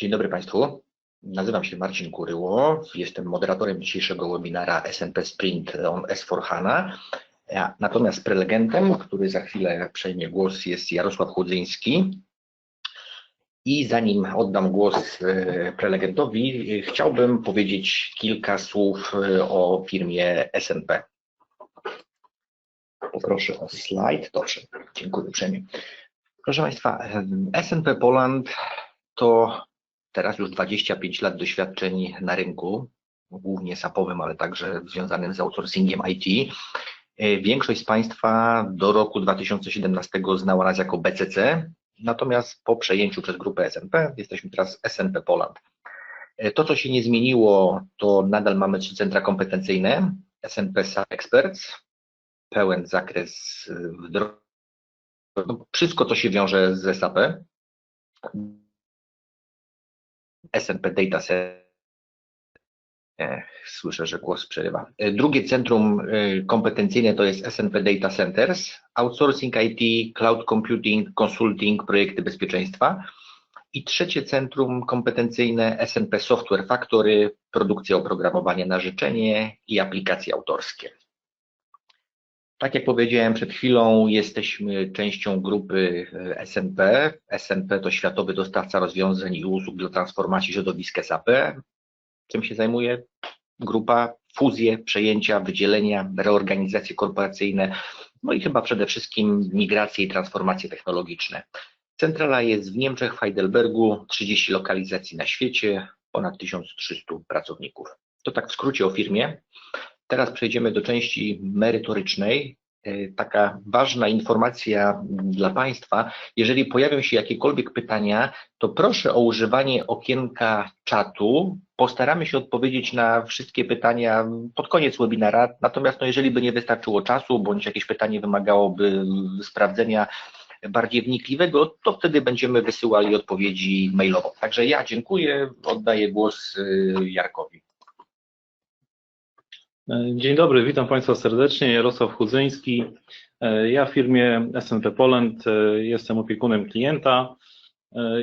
Dzień dobry Państwu. Nazywam się Marcin Kuryło. Jestem moderatorem dzisiejszego webinara SNP Sprint on S4HANA. Natomiast prelegentem, który za chwilę przejmie głos, jest Jarosław Chudzyński. I zanim oddam głos e, prelegentowi, chciałbym powiedzieć kilka słów e, o firmie SNP. Poproszę o slajd. Dobrze, dziękuję uprzejmie. Proszę Państwa, SNP Poland to teraz już 25 lat doświadczeń na rynku, głównie sapowym, ale także związanym z outsourcingiem IT. Większość z Państwa do roku 2017 znała nas jako BCC, natomiast po przejęciu przez grupę SNP jesteśmy teraz SNP Poland. To, co się nie zmieniło, to nadal mamy trzy centra kompetencyjne, SNP SAP Experts, pełen zakres wdrożenia, no, wszystko, co się wiąże z SAP, SNP Data Center. Słyszę, że głos przerywa. Drugie centrum y, kompetencyjne to jest SNP Data Centers, outsourcing IT, cloud computing, consulting, projekty bezpieczeństwa. I trzecie centrum kompetencyjne SNP Software Factory, produkcja oprogramowania na życzenie i aplikacje autorskie. Tak jak powiedziałem przed chwilą, jesteśmy częścią grupy e, SNP. SNP to światowy dostawca rozwiązań i usług do transformacji środowiska SAP. Czym się zajmuje grupa? Fuzje, przejęcia, wydzielenia, reorganizacje korporacyjne, no i chyba przede wszystkim migracje i transformacje technologiczne. Centrala jest w Niemczech, w Heidelbergu, 30 lokalizacji na świecie, ponad 1300 pracowników. To tak w skrócie o firmie. Teraz przejdziemy do części merytorycznej. E, taka ważna informacja dla Państwa. Jeżeli pojawią się jakiekolwiek pytania, to proszę o używanie okienka czatu. Postaramy się odpowiedzieć na wszystkie pytania pod koniec webinara. Natomiast no, jeżeli by nie wystarczyło czasu, bądź jakieś pytanie wymagałoby sprawdzenia bardziej wnikliwego, to wtedy będziemy wysyłali odpowiedzi mailowo. Także ja dziękuję, oddaję głos y, Jarkowi. Dzień dobry, witam Państwa serdecznie. Jarosław Chudzyński. Ja w firmie SNP Poland jestem opiekunem klienta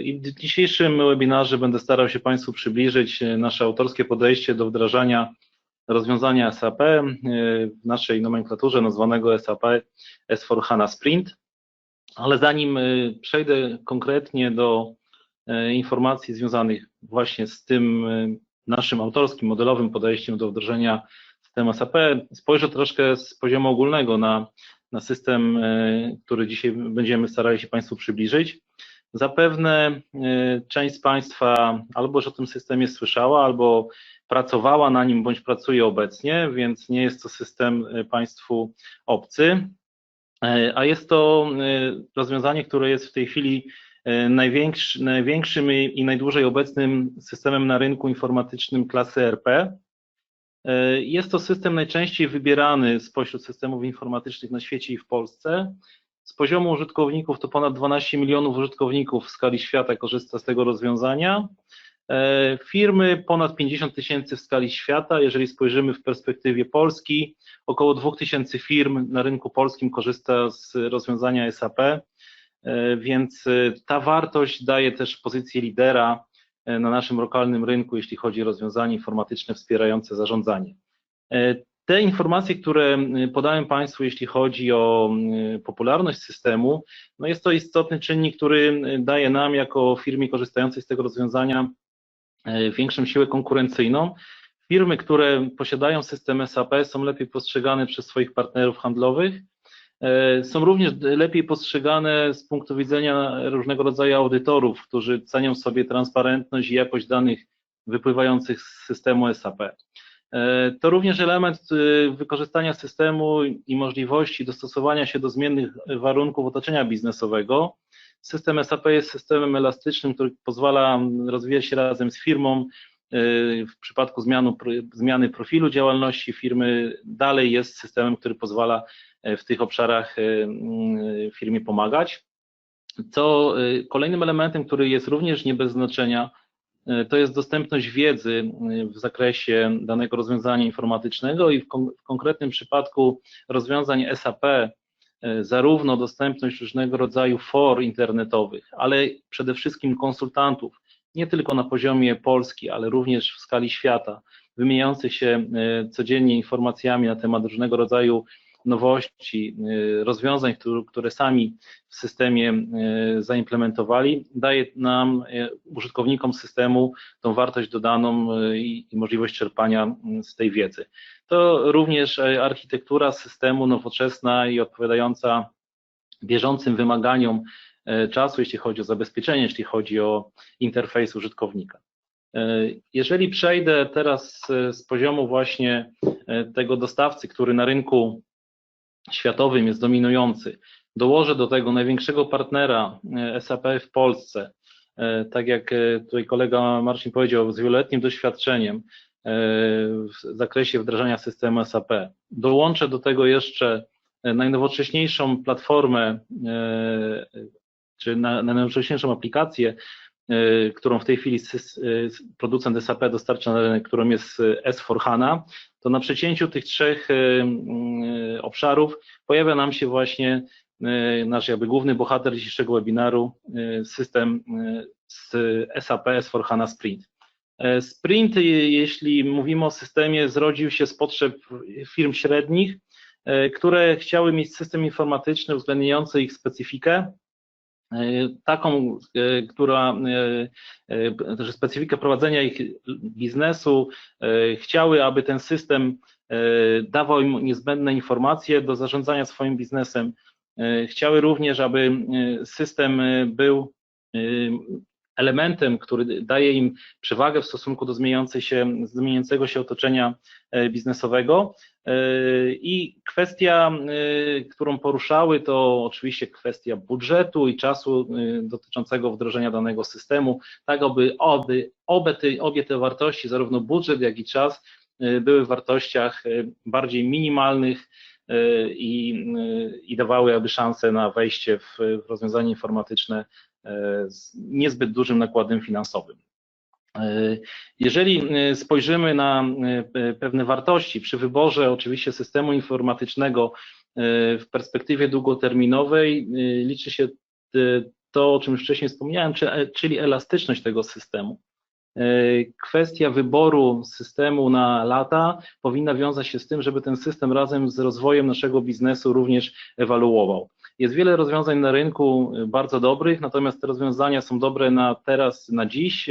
i w dzisiejszym webinarze będę starał się Państwu przybliżyć nasze autorskie podejście do wdrażania rozwiązania SAP w naszej nomenklaturze nazwanego SAP S4 HANA Sprint. Ale zanim przejdę konkretnie do informacji związanych właśnie z tym naszym autorskim, modelowym podejściem do wdrożenia system SAP, spojrzę troszkę z poziomu ogólnego na, na system, e, który dzisiaj będziemy starali się Państwu przybliżyć. Zapewne e, część z Państwa albo już o tym systemie słyszała, albo pracowała na nim, bądź pracuje obecnie, więc nie jest to system e, Państwu obcy, a jest to rozwiązanie, które jest w tej chwili największy, największym i najdłużej obecnym systemem na rynku informatycznym klasy RP. E, jest to system najczęściej wybierany spośród systemów informatycznych na świecie i w Polsce. Z poziomu użytkowników to ponad 12 milionów użytkowników w skali świata korzysta z tego rozwiązania. E, firmy ponad 50 tysięcy w skali świata. Jeżeli spojrzymy w perspektywie Polski, około 2000 firm na rynku polskim korzysta z rozwiązania SAP, e, więc ta wartość daje też pozycję lidera na naszym lokalnym rynku, jeśli chodzi o rozwiązania informatyczne wspierające zarządzanie. E, te informacje, które podałem Państwu, jeśli chodzi o popularność systemu, no jest to istotny czynnik, który daje nam, jako firmie korzystającej z tego rozwiązania, e, większą siłę konkurencyjną. Firmy, które posiadają system SAP, są lepiej postrzegane przez swoich partnerów handlowych, E, są również lepiej postrzegane z punktu widzenia różnego rodzaju audytorów, którzy cenią sobie transparentność i jakość danych wypływających z systemu SAP. E, to również element e, wykorzystania systemu i możliwości dostosowania się do zmiennych warunków otoczenia biznesowego. System SAP jest systemem elastycznym, który pozwala rozwijać się razem z firmą. W przypadku zmianu, zmiany profilu działalności firmy dalej jest systemem, który pozwala w tych obszarach y, y, firmie pomagać. Co kolejnym elementem, który jest również nie bez znaczenia, to jest dostępność wiedzy w zakresie danego rozwiązania informatycznego i w, kon w konkretnym przypadku rozwiązań SAP, zarówno dostępność różnego rodzaju for internetowych, ale przede wszystkim konsultantów nie tylko na poziomie Polski, ale również w skali świata, wymieniających się codziennie informacjami na temat różnego rodzaju nowości, rozwiązań, które sami w systemie zaimplementowali, daje nam, użytkownikom systemu, tą wartość dodaną i możliwość czerpania z tej wiedzy. To również architektura systemu nowoczesna i odpowiadająca bieżącym wymaganiom czasu, jeśli chodzi o zabezpieczenie, jeśli chodzi o interfejs użytkownika. Jeżeli przejdę teraz z poziomu właśnie tego dostawcy, który na rynku światowym jest dominujący, dołożę do tego największego partnera SAP w Polsce, tak jak tutaj kolega Marcin powiedział, z wieloletnim doświadczeniem w zakresie wdrażania systemu SAP. Dołączę do tego jeszcze najnowocześniejszą platformę, czy najnowocześniejszą aplikację, którą w tej chwili producent SAP dostarcza na rynek, którą jest S4HANA, to na przecięciu tych trzech obszarów pojawia nam się właśnie nasz jakby główny bohater dzisiejszego webinaru, system z SAP S4HANA Sprint. Sprint, jeśli mówimy o systemie, zrodził się z potrzeb firm średnich, które chciały mieć system informatyczny uwzględniający ich specyfikę, taką, która, też specyfikę prowadzenia ich biznesu, chciały, aby ten system dawał im niezbędne informacje do zarządzania swoim biznesem. Chciały również, aby system był elementem, który daje im przewagę w stosunku do zmieniającej się, zmieniającego się otoczenia biznesowego. I kwestia, którą poruszały, to oczywiście kwestia budżetu i czasu dotyczącego wdrożenia danego systemu, tak aby obie, te, obie te wartości, zarówno budżet, jak i czas, były w wartościach bardziej minimalnych i, i dawały szansę na wejście w rozwiązanie informatyczne z niezbyt dużym nakładem finansowym. Jeżeli spojrzymy na pewne wartości przy wyborze oczywiście systemu informatycznego w perspektywie długoterminowej, liczy się to, o czym już wcześniej wspomniałem, czyli elastyczność tego systemu. Kwestia wyboru systemu na lata powinna wiązać się z tym, żeby ten system razem z rozwojem naszego biznesu również ewaluował. Jest wiele rozwiązań na rynku bardzo dobrych, natomiast te rozwiązania są dobre na teraz, na dziś.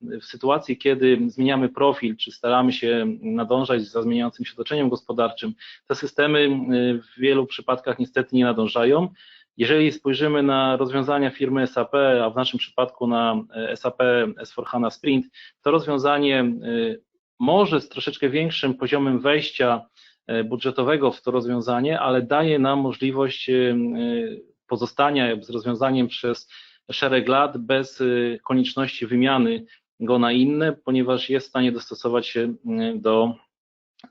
W sytuacji, kiedy zmieniamy profil, czy staramy się nadążać za zmieniającym się otoczeniem gospodarczym, te systemy w wielu przypadkach niestety nie nadążają. Jeżeli spojrzymy na rozwiązania firmy SAP, a w naszym przypadku na SAP S4HANA Sprint, to rozwiązanie może z troszeczkę większym poziomem wejścia budżetowego w to rozwiązanie, ale daje nam możliwość pozostania z rozwiązaniem przez szereg lat bez konieczności wymiany go na inne, ponieważ jest w stanie dostosować się do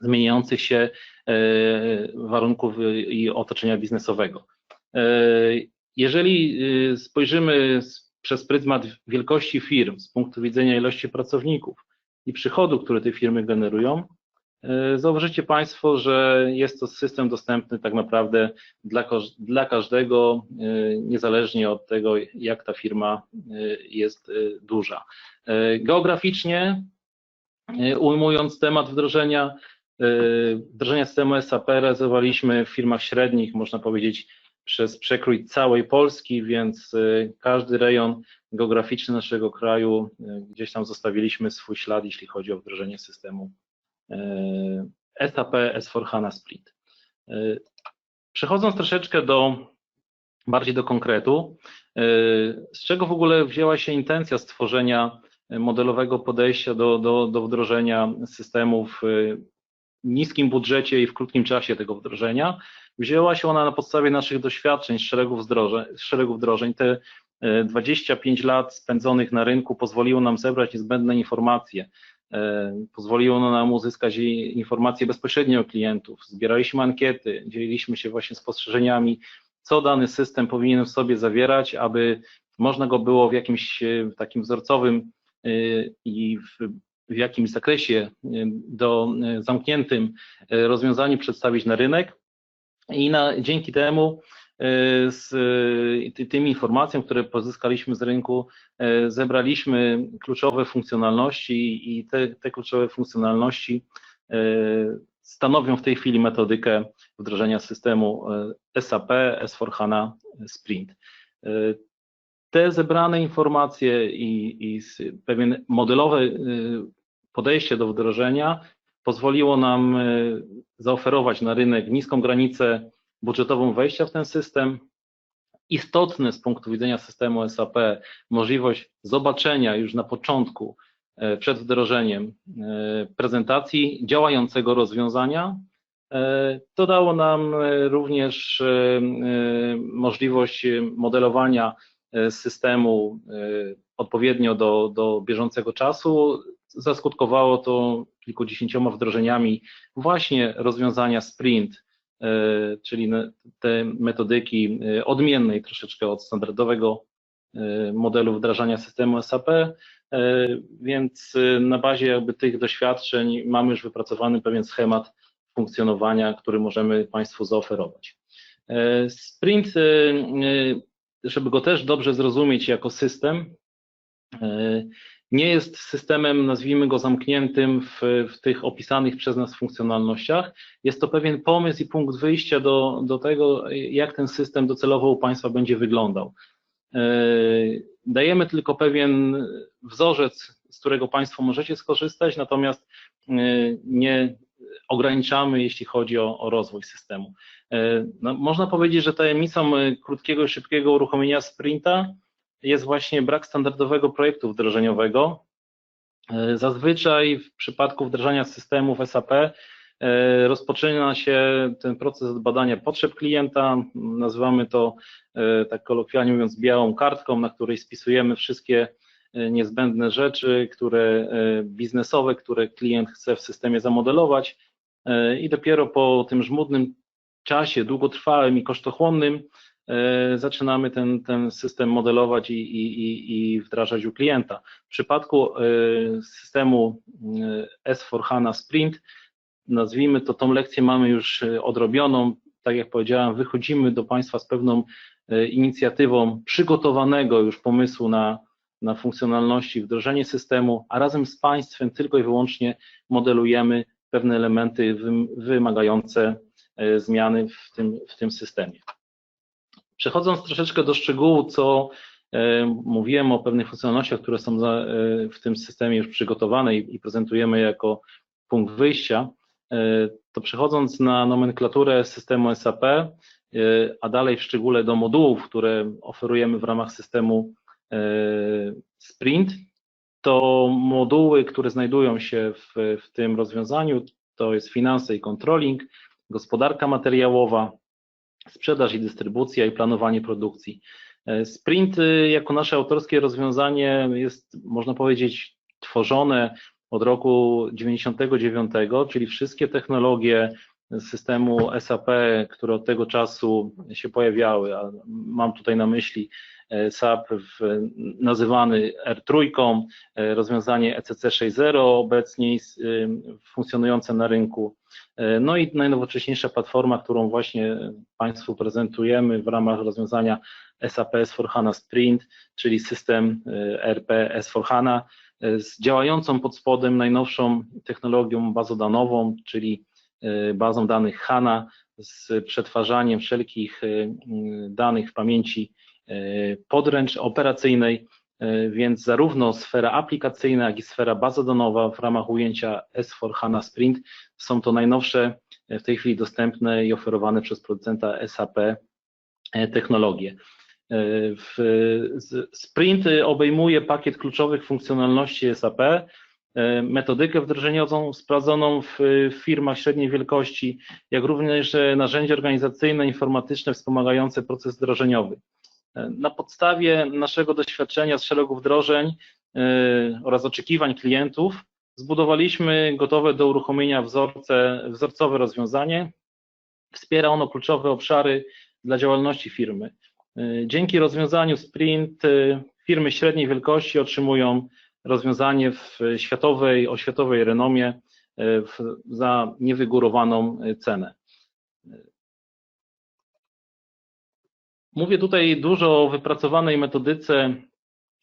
zmieniających się warunków i otoczenia biznesowego. Jeżeli spojrzymy przez pryzmat wielkości firm z punktu widzenia ilości pracowników i przychodu, które te firmy generują, zauważycie Państwo, że jest to system dostępny tak naprawdę dla, dla każdego, niezależnie od tego, jak ta firma jest duża. Geograficznie, ujmując temat wdrożenia, wdrożenia systemu SAP realizowaliśmy w firmach średnich, można powiedzieć, przez przekrój całej Polski, więc każdy rejon geograficzny naszego kraju gdzieś tam zostawiliśmy swój ślad, jeśli chodzi o wdrożenie systemu SAP S4HANA Split. Przechodząc troszeczkę do, bardziej do konkretu, z czego w ogóle wzięła się intencja stworzenia modelowego podejścia do, do, do wdrożenia systemu w niskim budżecie i w krótkim czasie tego wdrożenia. Wzięła się ona na podstawie naszych doświadczeń z szeregu wdrożeń, z szeregu wdrożeń. Te 25 lat spędzonych na rynku pozwoliło nam zebrać niezbędne informacje, pozwoliło nam uzyskać informacje bezpośrednio od klientów, zbieraliśmy ankiety, dzieliliśmy się właśnie spostrzeżeniami, co dany system powinien w sobie zawierać, aby można go było w jakimś takim wzorcowym i w, w jakimś zakresie do zamkniętym rozwiązaniu przedstawić na rynek. I na, dzięki temu z ty- tym informacjom, które pozyskaliśmy z rynku, zebraliśmy kluczowe funkcjonalności i te, te kluczowe funkcjonalności stanowią w tej chwili metodykę wdrożenia systemu SAP S4HANA Sprint. Te zebrane informacje i, i pewien modelowe podejście do wdrożenia pozwoliło nam zaoferować na rynek niską granicę budżetową wejścia w ten system. Istotne z punktu widzenia systemu SAP możliwość zobaczenia już na początku, przed wdrożeniem prezentacji działającego rozwiązania. To dało nam również możliwość modelowania systemu odpowiednio do, do bieżącego czasu. Zaskutkowało to kilkudziesięcioma wdrożeniami właśnie rozwiązania sprint, czyli te metodyki odmiennej troszeczkę od standardowego modelu wdrażania systemu SAP, więc na bazie jakby tych doświadczeń mamy już wypracowany pewien schemat funkcjonowania, który możemy Państwu zaoferować. Sprint, żeby go też dobrze zrozumieć jako system, nie jest systemem, nazwijmy go zamkniętym w, w, tych opisanych przez nas funkcjonalnościach. Jest to pewien pomysł i punkt wyjścia do, do tego, jak ten system docelowo u Państwa będzie wyglądał. Dajemy tylko pewien wzorzec, z którego Państwo możecie skorzystać, natomiast nie ograniczamy, jeśli chodzi o, o rozwój systemu. No, można powiedzieć, że tajemnicą krótkiego i szybkiego uruchomienia sprinta jest właśnie brak standardowego projektu wdrożeniowego. Zazwyczaj w przypadku wdrażania systemów SAP rozpoczyna się ten proces od badania potrzeb klienta. Nazywamy to tak kolokwialnie mówiąc białą kartką, na której spisujemy wszystkie niezbędne rzeczy, które biznesowe, które klient chce w systemie zamodelować i dopiero po tym żmudnym czasie, długotrwałym i kosztochłonnym zaczynamy ten, ten system modelować i, i, i wdrażać u klienta. W przypadku systemu S4HANA Sprint, nazwijmy to, tą lekcję mamy już odrobioną. Tak jak powiedziałem, wychodzimy do Państwa z pewną inicjatywą przygotowanego już pomysłu na, na funkcjonalności, wdrożenie systemu, a razem z Państwem tylko i wyłącznie modelujemy pewne elementy wymagające zmiany w tym, w tym systemie. Przechodząc troszeczkę do szczegółu, co mówiłem o pewnych funkcjonalnościach, które są w tym systemie już przygotowane i prezentujemy jako punkt wyjścia, to przechodząc na nomenklaturę systemu SAP, a dalej w szczególe do modułów, które oferujemy w ramach systemu Sprint, to moduły, które znajdują się w, w tym rozwiązaniu, to jest finanse i controlling, gospodarka materiałowa, sprzedaż i dystrybucja i planowanie produkcji. Sprint jako nasze autorskie rozwiązanie jest, można powiedzieć, tworzone od roku 99, czyli wszystkie technologie systemu SAP, które od tego czasu się pojawiały, a mam tutaj na myśli SAP nazywany R3, rozwiązanie ECC 6.0 obecnie funkcjonujące na rynku, no i najnowocześniejsza platforma, którą właśnie Państwu prezentujemy w ramach rozwiązania SAP S4HANA Sprint, czyli system RP S4HANA z działającą pod spodem najnowszą technologią bazodanową, czyli bazą danych HANA z przetwarzaniem wszelkich danych w pamięci podręcz operacyjnej, więc zarówno sfera aplikacyjna, jak i sfera bazodanowa w ramach ujęcia S4 HANA Sprint są to najnowsze, w tej chwili dostępne i oferowane przez producenta SAP technologie. Sprint obejmuje pakiet kluczowych funkcjonalności SAP, metodykę wdrożeniową sprawdzoną w firmach średniej wielkości, jak również narzędzia organizacyjne, informatyczne wspomagające proces wdrożeniowy. Na podstawie naszego doświadczenia z szeregu wdrożeń oraz oczekiwań klientów zbudowaliśmy gotowe do uruchomienia wzorce, wzorcowe rozwiązanie. Wspiera ono kluczowe obszary dla działalności firmy. Dzięki rozwiązaniu Sprint firmy średniej wielkości otrzymują rozwiązanie w światowej, o światowej renomie w, za niewygórowaną cenę. Mówię tutaj dużo o wypracowanej metodyce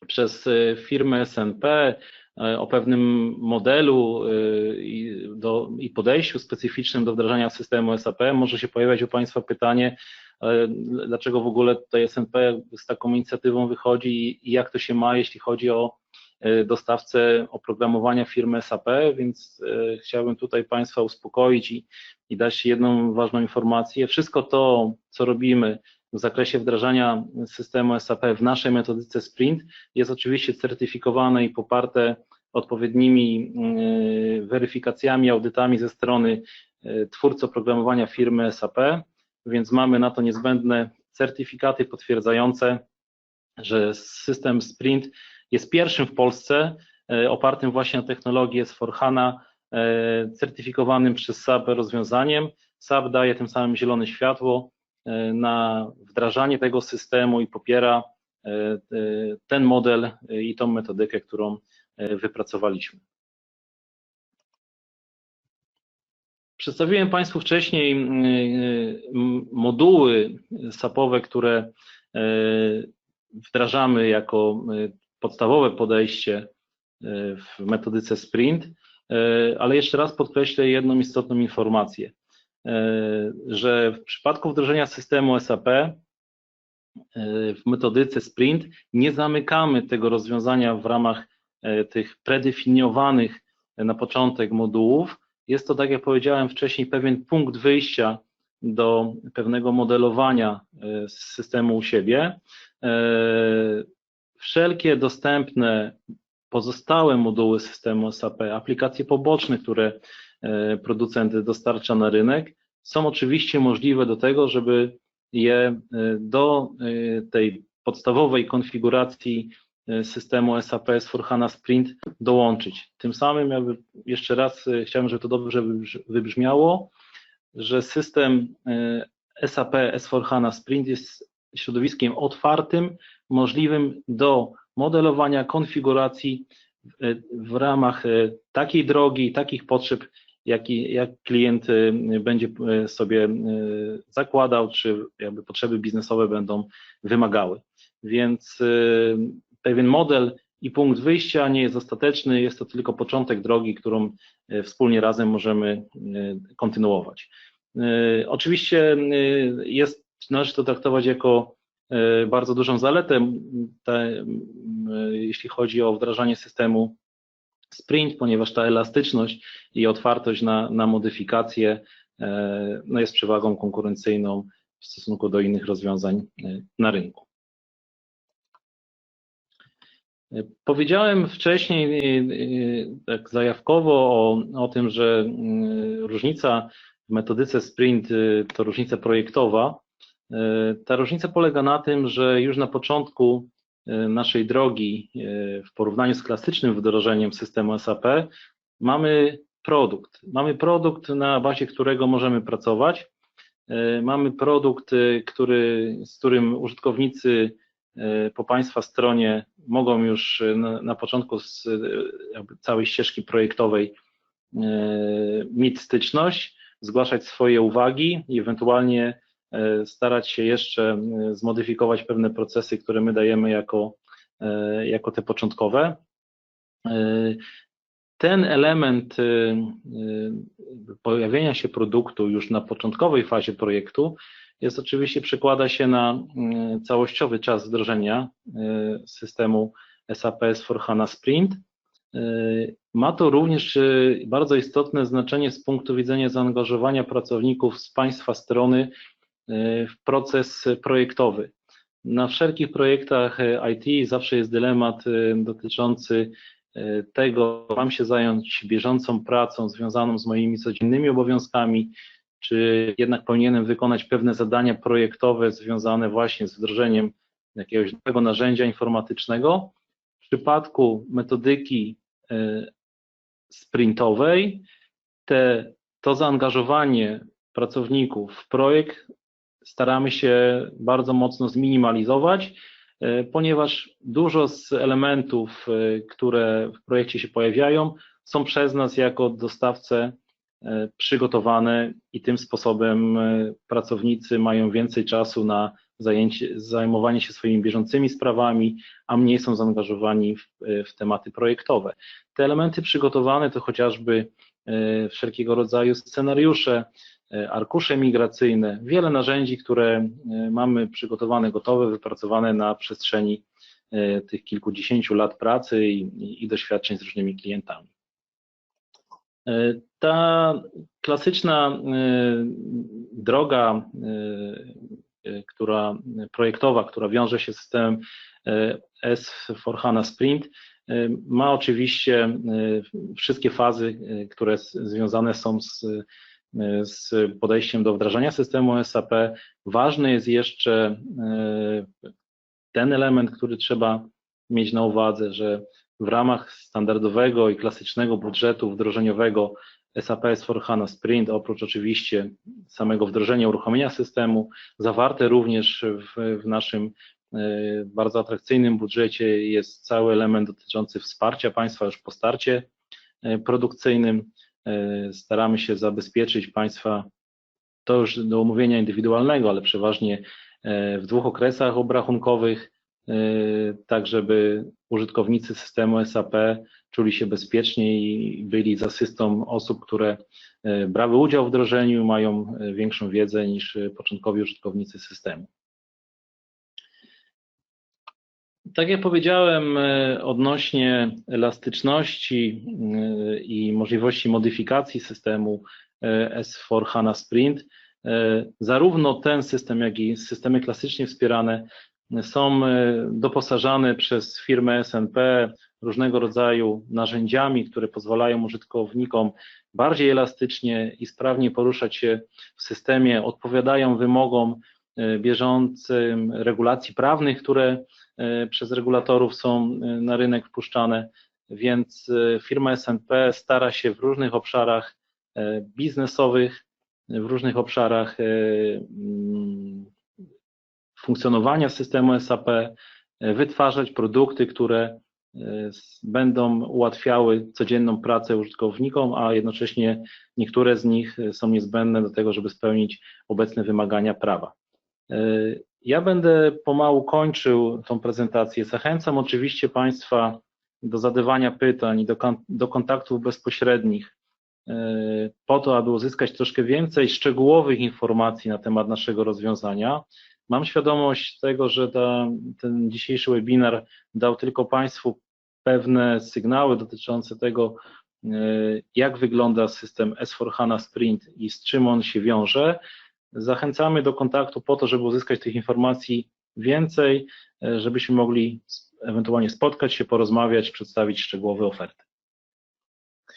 przez e, firmę SNP, e, o pewnym modelu e, i, do, i podejściu specyficznym do wdrażania systemu SAP. Może się pojawiać u Państwa pytanie, dlaczego w ogóle tutaj SNP z taką inicjatywą wychodzi i jak to się ma, jeśli chodzi o dostawcę oprogramowania firmy SAP, więc chciałbym tutaj Państwa uspokoić i, i dać jedną ważną informację. Wszystko to, co robimy w zakresie wdrażania systemu SAP w naszej metodyce Sprint jest oczywiście certyfikowane i poparte odpowiednimi y, weryfikacjami, audytami ze strony y, twórcy oprogramowania firmy SAP, więc mamy na to niezbędne certyfikaty potwierdzające, że system Sprint jest pierwszym w Polsce y, opartym właśnie na technologii S4HANA, certyfikowanym przez SAP rozwiązaniem. SAP daje tym samym zielone światło E, na wdrażanie tego systemu i popiera e, e, ten model i tą metodykę, którą wypracowaliśmy. Przedstawiłem Państwu wcześniej moduły SAP-owe, które wdrażamy jako podstawowe podejście w metodyce Sprint, ale jeszcze raz podkreślę jedną istotną informację. E, że w przypadku wdrożenia systemu SAP e, w metodyce Sprint nie zamykamy tego rozwiązania w ramach e, tych predefiniowanych na początek modułów. Jest to, tak jak powiedziałem wcześniej, pewien punkt wyjścia do pewnego modelowania systemu u siebie. Wszelkie dostępne pozostałe moduły systemu SAP, aplikacje poboczne, które E, producent dostarcza na rynek, są oczywiście możliwe do tego, żeby je e, do e, tej podstawowej konfiguracji systemu SAP S4HANA Sprint dołączyć. Tym samym jakby jeszcze raz chciałem, żeby to dobrze wybrzmiało, że system SAP S4HANA Sprint jest środowiskiem otwartym, możliwym do modelowania, konfiguracji w ramach takiej drogi, takich potrzeb, jak, jak klient y, będzie y, sobie zakładał, czy jakby potrzeby biznesowe będą wymagały. Więc pewien model i punkt wyjścia nie jest ostateczny, jest to tylko początek drogi, którą wspólnie razem możemy kontynuować. Oczywiście jest, należy to traktować jako bardzo dużą zaletę, te, jeśli chodzi o wdrażanie systemu sprint, ponieważ ta elastyczność i otwartość na, na modyfikacje e, no jest przewagą konkurencyjną w stosunku do innych rozwiązań e, na rynku. E, powiedziałem wcześniej tak zajawkowo o, o tym, że mm, różnica w metodyce sprint to różnica projektowa. Ta różnica polega na tym, że już na początku E, naszej drogi e, w porównaniu z klasycznym wdrożeniem systemu SAP mamy produkt. Mamy produkt, na bazie którego możemy pracować. E, mamy produkt, który, z którym użytkownicy po Państwa stronie mogą już na, na początku z całej ścieżki projektowej mieć styczność, zgłaszać swoje uwagi i ewentualnie E, starać się jeszcze e, zmodyfikować pewne procesy, które my dajemy jako, e, jako te początkowe. Ten element pojawienia się produktu już na początkowej fazie projektu jest oczywiście przekłada się na całościowy czas wdrożenia systemu SAP S4HANA Sprint. Ma to również bardzo istotne znaczenie z punktu widzenia zaangażowania pracowników z Państwa strony w proces projektowy. Na wszelkich projektach IT zawsze jest dylemat y, dotyczący y, tego, mam się zająć bieżącą pracą związaną z moimi codziennymi obowiązkami, czy jednak powinienem wykonać pewne zadania projektowe związane właśnie z wdrożeniem jakiegoś nowego narzędzia informatycznego. W przypadku metodyki y, sprintowej te, to zaangażowanie pracowników w projekt staramy się bardzo mocno zminimalizować, e, ponieważ dużo z elementów, e, które w projekcie się pojawiają, są przez nas jako dostawcę e, przygotowane i tym sposobem pracownicy mają więcej czasu na zajęcie, zajmowanie się swoimi bieżącymi sprawami, a mniej są zaangażowani w, w tematy projektowe. Te elementy przygotowane to chociażby wszelkiego rodzaju scenariusze, arkusze migracyjne, wiele narzędzi, które e, mamy przygotowane, gotowe, wypracowane na przestrzeni tych kilkudziesięciu lat pracy i, i, i doświadczeń z różnymi klientami. Ta klasyczna droga która projektowa, która wiąże się z systemem S4HANA Sprint, ma oczywiście wszystkie fazy, które związane są z, z podejściem do wdrażania systemu SAP. Ważny jest jeszcze ten element, który trzeba mieć na uwadze, że w ramach standardowego i klasycznego budżetu wdrożeniowego SAP S4HANA Sprint, oprócz oczywiście samego wdrożenia, uruchomienia systemu, zawarte również w, w naszym e, bardzo atrakcyjnym budżecie jest cały element dotyczący wsparcia państwa już po starcie produkcyjnym. E, staramy się zabezpieczyć państwa, to już do omówienia indywidualnego, ale przeważnie w dwóch okresach obrachunkowych, tak żeby użytkownicy systemu SAP czuli się bezpiecznie i byli z asystą osób, które e, brały udział w wdrożeniu, mają e, większą wiedzę niż e, początkowi użytkownicy systemu. Tak jak powiedziałem, odnośnie elastyczności i możliwości modyfikacji systemu S4 HANA Sprint, zarówno ten system, jak i systemy klasycznie wspierane są doposażane przez firmę SNP różnego rodzaju narzędziami, które pozwalają użytkownikom bardziej elastycznie i sprawniej poruszać się w systemie, odpowiadają wymogom e, bieżącym regulacji prawnych, które e, przez regulatorów są e, na rynek wpuszczane, więc firma SNP stara się w różnych obszarach biznesowych, w różnych obszarach mm, funkcjonowania systemu SAP wytwarzać produkty, które będą ułatwiały codzienną pracę użytkownikom, a jednocześnie niektóre z nich są niezbędne do tego, żeby spełnić obecne wymagania prawa. Ja będę pomału kończył tą prezentację. Zachęcam oczywiście Państwa do zadawania pytań, do, do kontaktów bezpośrednich, po to, aby uzyskać troszkę więcej szczegółowych informacji na temat naszego rozwiązania. Mam świadomość tego, że ta, ten dzisiejszy webinar dał tylko Państwu pewne sygnały dotyczące tego, e, jak wygląda system S4HANA Sprint i z czym on się wiąże. Zachęcamy do kontaktu po to, żeby uzyskać tych informacji więcej, e, żebyśmy mogli ewentualnie spotkać się, porozmawiać, przedstawić szczegółowe oferty.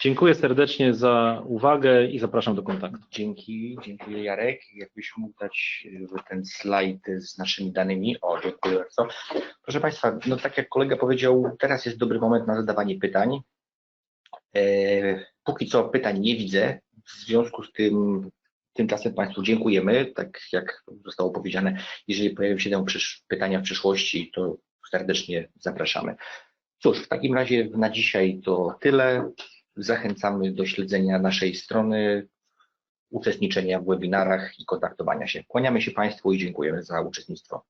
Dziękuję serdecznie za uwagę i zapraszam do kontaktu. Dzięki, dziękuję Jarek. Jakbyś mógł dać e, ten slajd z naszymi danymi. O, dziękuję bardzo. Proszę Państwa, no tak jak kolega powiedział, teraz jest dobry moment na zadawanie pytań. E, póki co pytań nie widzę, w związku z tym tymczasem Państwu dziękujemy. Tak jak zostało powiedziane, jeżeli pojawią się pytania w przyszłości, to serdecznie zapraszamy. Cóż, w takim razie na dzisiaj to tyle. Zachęcamy do śledzenia naszej strony, uczestniczenia w webinarach i kontaktowania się. Kłaniamy się Państwu i dziękujemy za uczestnictwo.